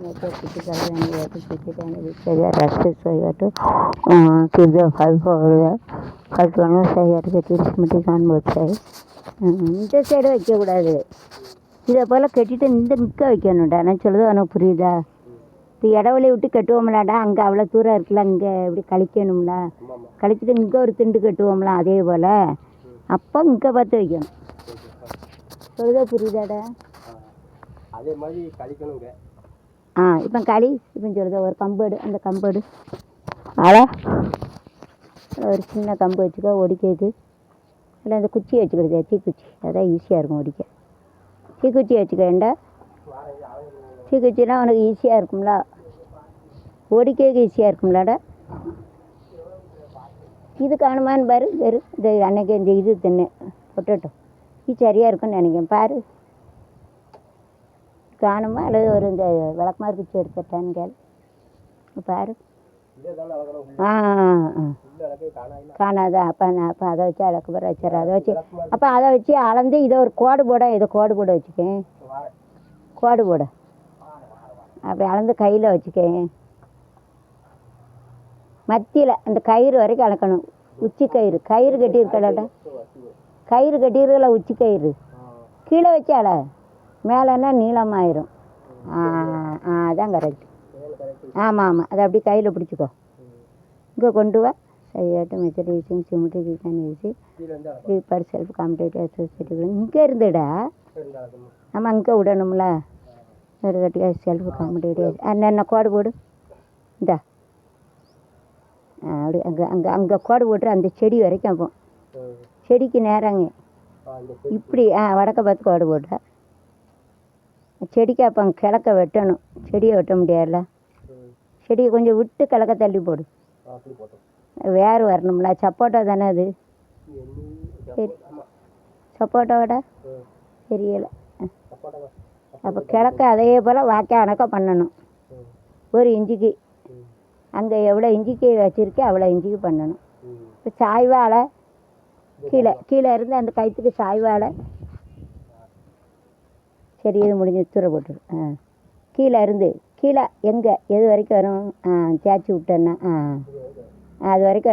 make a critical and you have to keep it and it say your justice so you இந்த side வைக்கக்கூடாது இதை போல் கட்டிட்டு இந்த நிற்க வைக்கணும்டா நான் சொல்லுது உனக்கு புரியுதா இப்போ இடவெளி விட்டு கட்டுவோம்லாடா அங்கே அவ்வளோ தூரம் இருக்குல்ல இங்கே இப்படி கழிக்கணும்ல கழிச்சிட்டு இங்கே ஒரு திண்டு கட்டுவோம்ல அதே போல் அப்போ இங்கே பார்த்து வைக்கணும் சொல்லுதா புரியுதாடா அதே மாதிரி கழிக்கணுங்க ஆ இப்போ களி இப்போ சொல்லுது ஒரு கம்பேடு அந்த கம்பேடு. அழா ஒரு சின்ன கம்பு வச்சுக்கோ ஒடிக்கிறது. இல்லை அந்த குச்சி வச்சுக்கிறது தீக்குச்சி. அதான் ஈஸியாக இருக்கும் ஒடிக்க. தீக்குச்சி வச்சுக்கேன்டா தீக்குச்சின்னா உனக்கு ஈஸியாக இருக்கும்ல. ஒடிக்கிறதுக்கு ஈஸியாக இருக்கும்லடா. இது காணுமான்னு பாரு வெறும் இந்த அன்னைக்கு இந்த இது தின்னு. பொட்டட்டும் இது சரியாக இருக்கும்னு நினைக்கிறேன். பாரு. காணுமா? அல்லது ஒரு இந்த விளக்குமாறு குச்சி எடுத்துட்டான்னு கேள். பாரு. ஆ காணாதா? அப்போ நான் அப்போ அதை வச்சு அளக்கு பிற வச்சிடறேன். அதை வச்சு அப்போ அதை வச்சு அளந்து இதை ஒரு கோடு போட இதை கோடு போட வச்சுக்கேன் கோடு போட. அப்படி அளந்து கையில் வச்சுக்கேன் மத்தியில் அந்த கயிறு வரைக்கும் அளக்கணும். உச்சி கயிறு. கயிறு கட்டியிருக்கலாடா கயிறு கட்டியிருக்கல உச்சி கயிறு. கீழே வச்சு அலை மேலேன்னா நீளமாயிரும். ஆ ஆ அதான் கரெக்ட் ஆமாம் ஆமாம் அதை அப்படியே கையில் பிடிச்சிக்கோ. இங்கே கொண்டு வா. சரியாட்டு method using symmetry can use கீழே செல்ஃப் காம்படேட்டிவ் அசோசியேட்டிவ் இங்கே இருந்துடா. நம்ம அங்கே விடணும்ல. ஒரு கட்டியாக செல்ஃப் காம்படேட்டிவ் என்ன கோடு போடு. இந்தா. அப்படி அங்கே அங்கே அங்கே கோடு போட்டு அந்த செடி வரைக்கும் அப்போ செடிக்கு நேராங்க. இப்படி ஆ வடக்க பார்த்து கோடு போட்டா செடிக்கு அப்போ கிழக்க வெட்டணும். செடியை வெட்ட முடியாதுல்ல? செடியை கொஞ்சம் விட்டு கிழக்க தள்ளி போடு. வேறு வரணும்ல. சப்போட்டா தானே அது? சரி. சப்போட்டாவோட? தெரியலை. அப்போ கிழக்க அதே போல் வாக்க அணக்க பண்ணணும். ஒரு இஞ்சிக்கு. அங்கே எவ்வளோ இஞ்சிக்கு வச்சுருக்கே அவ்வளோ இஞ்சிக்கு பண்ணணும். இப்போ சாய்வாழை கீழே கீழே இருந்து அந்த கயிற்றுக்கு சாய்வாழை சரி இது முடிஞ்சு தூர போட்டுரு ஆ. கீழே இருந்து கீழே எங்கே எது வரைக்கும் வரும்? ஆ தேய்ச்சி விட்டேன்னா ஆ. அது வரைக்கும்